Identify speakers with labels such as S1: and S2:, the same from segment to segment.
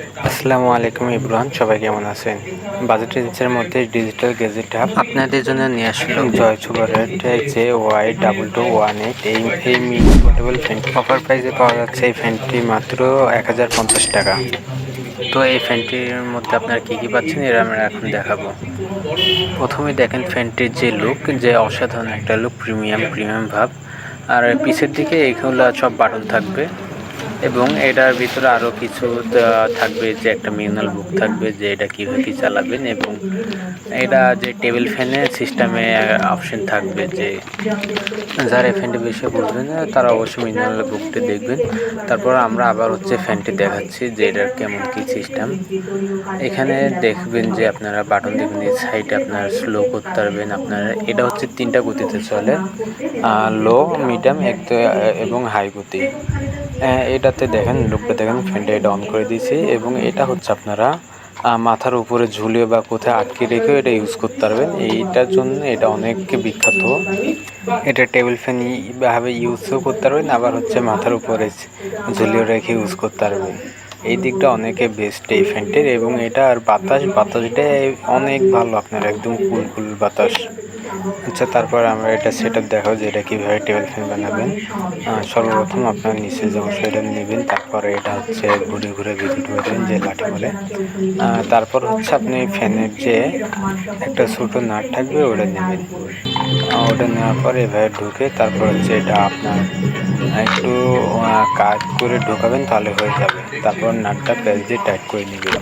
S1: আসসালামু আলাইকুম ইব্রান সবাই কেমন আছেন? বাজেট রেঞ্জের মধ্যে ডিজিটাল গেজেট হাব আপনাদের জন্য নিয়ে আসলো জয় সুপারের যে Y double two one eight এই এই মিনি পোর্টেবল ফ্যানটি অফার প্রাইসে পাওয়া যাচ্ছে এই ফ্যানটি মাত্র এক হাজার পঞ্চাশ টাকা। তো এই ফ্যানটির মধ্যে আপনারা কী কী পাচ্ছেন? এরা আমরা এখন দেখাবো। প্রথমে দেখেন ফ্যানটির যে লুক যে অসাধারণ একটা লুক প্রিমিয়াম প্রিমিয়াম ভাব। আর পিছের দিকে এইগুলো সব বাটন থাকবে। এবং এটার ভিতরে আরও কিছু থাকবে যে একটা মিউনাল বুক থাকবে যে এটা কীভাবে কী চালাবেন এবং এটা যে টেবিল ফ্যানের সিস্টেমে অপশন থাকবে যে যারা এই ফ্যানটি বেশি বুঝবেন তারা অবশ্যই মিউনাল বুকটি দেখবেন। তারপর আমরা আবার হচ্ছে ফ্যানটি দেখাচ্ছি যে এটার কেমন কী সিস্টেম এখানে দেখবেন যে আপনারা বাটন দেখবেন এই সাইডে আপনার স্লো করতে পারবেন। আপনার এটা হচ্ছে তিনটা গতিতে চলে লো মিডিয়াম এক এবং হাই গতি। এটাতে দেখেন লুকটা দেখেন, ফ্যানটা এটা অন করে দিয়েছি এবং এটা হচ্ছে আপনারা মাথার উপরে ঝুলিয়ে বা কোথায় আটকে রেখেও এটা ইউজ করতে পারবেন। এইটার জন্য এটা অনেক বিখ্যাত। এটা টেবিল ফ্যান ভাবে ইউজও করতে পারবেন, আবার হচ্ছে মাথার উপরে ঝুলিয়ে রেখে ইউজ করতে পারবেন। এই দিকটা অনেকে বেস্ট এই ফ্যানটির এবং এটা আর বাতাস বাতাসটা অনেক ভালো আপনার, একদম কুল কুল বাতাস। আচ্ছা তারপর আমরা এটা সেট আপ দেখাবো যে এটা কীভাবে টেবিল ফ্যান বানাবেন। সর্বপ্রথম আপনার নিচে যে অংশ এটা নেবেন, তারপরে এটা হচ্ছে ঘুরে ঘুরে ভিতরে ঢুকবেন যে লাঠি বলে। তারপর হচ্ছে আপনি ফ্যানের যে একটা ছোটো নাট থাকবে, ওটা নেবেন। ওটা নেওয়ার পর এভাবে ঢুকে তারপর হচ্ছে এটা আপনার একটু কাজ করে ঢোকাবেন তাহলে হয়ে যাবে। তারপর নাটটা প্যাচ দিয়ে টাইট করে নেবেন।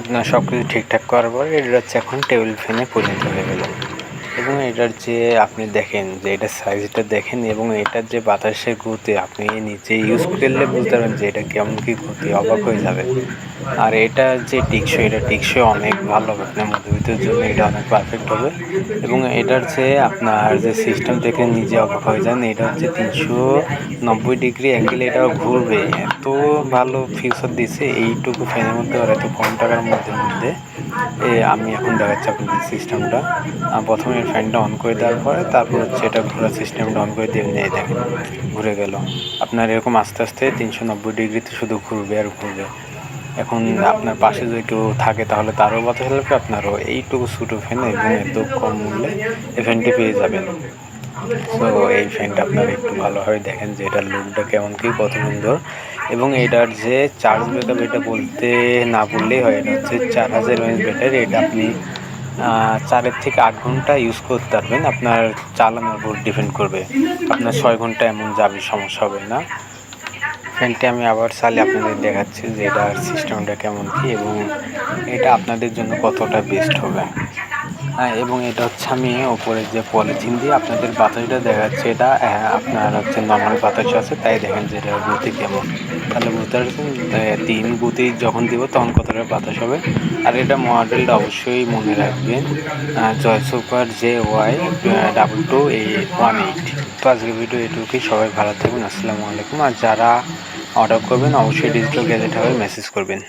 S1: আপনার সব কিছু ঠিকঠাক করার পর এটা হচ্ছে এখন টেবিল ফ্যানে পরিণত হয়ে গেল। এবং এটার যে আপনি দেখেন, যে এটার সাইজটা দেখেন এবং এটার যে বাতাসের গতি, আপনি নিচে ইউজ করলে বুঝতে পারবেন যে এটা কেমন কি গতি, অবাক হয়ে যাবে আর এটা যে টিকসই, এটা টিকসই অনেক ভালো হবে আপনার মধ্যবিত্তের জন্য এটা অনেক পারফেক্ট হবে। এবং এটার যে আপনার যে সিস্টেম থেকে নিজে অবাক হয়ে যান, এটা হচ্ছে তিনশো নব্বই ডিগ্রি অ্যাঙ্গেলে এটা ঘুরবে। এত ভালো ফিউচার দিছে, এইটুকু ফ্যানের মধ্যে আর এত কম টাকার মধ্যে মধ্যে আমি এখন দেখাচ্ছি আপনাদের সিস্টেমটা প্রথমে ফ্যানটা অন করে দেওয়ার পরে তারপর হচ্ছে এটা ঘোরার সিস্টেমটা অন করে দিয়ে নিয়ে দেখেন, ঘুরে গেল। আপনার এরকম আস্তে আস্তে তিনশো নব্বই ডিগ্রিতে শুধু ঘুরবে আর ঘুরবে। এখন আপনার পাশে যদি কেউ থাকে তাহলে তারও বাতাস লাগবে আপনারও এইটুকু ছোটো ফ্যান এবং এত কম মূল্যে এই ফ্যানটি পেয়ে যাবেন। তো এই ফ্যানটা আপনারা একটু ভালোভাবে দেখেন যে এটার লুকটা কেমন, কি কত সুন্দর। এবং এটার যে চার্জ ব্যাকআপ এটা বলতে না বললেই হয়, এটা হচ্ছে চার হাজার এমএস ব্যাটারি এটা আপনি চারের থেকে আট ঘণ্টা ইউজ করতে পারবেন। আপনার চালানোর উপর ডিপেন্ড করবে। আপনার ছয় ঘণ্টা এমন যাবে, সমস্যা হবে না। ফ্যানটি আমি আবার চালে আপনাদের দেখাচ্ছি যে এটার সিস্টেমটা কেমন কী এবং এটা আপনাদের জন্য কতটা বেস্ট হবে। এবং এটা হচ্ছে আমি ওপরে যে পলিথিন দিয়ে আপনাদের বাতাসটা দেখাচ্ছি এটা হ্যাঁ, আপনার হচ্ছে নর্মাল বাতাস আছে তাই দেখেন যে এটার গতি কেমন। তাহলে বুঝতে পারছেন? তিন গতি যখন দিব তখন কতটা বাতাস হবে? আর এটা মডেলটা অবশ্যই মনে রাখবেন Joy super J Y double two eight one eight তো আজকে ভিডিও এটুকুই সবাই ভালো থাকবেন আসসালামু আলাইকুম। আর যারা অর্ডার করবেন অবশ্যই ডিজিটাল গ্যাজেট হবে মেসেজ করবেন।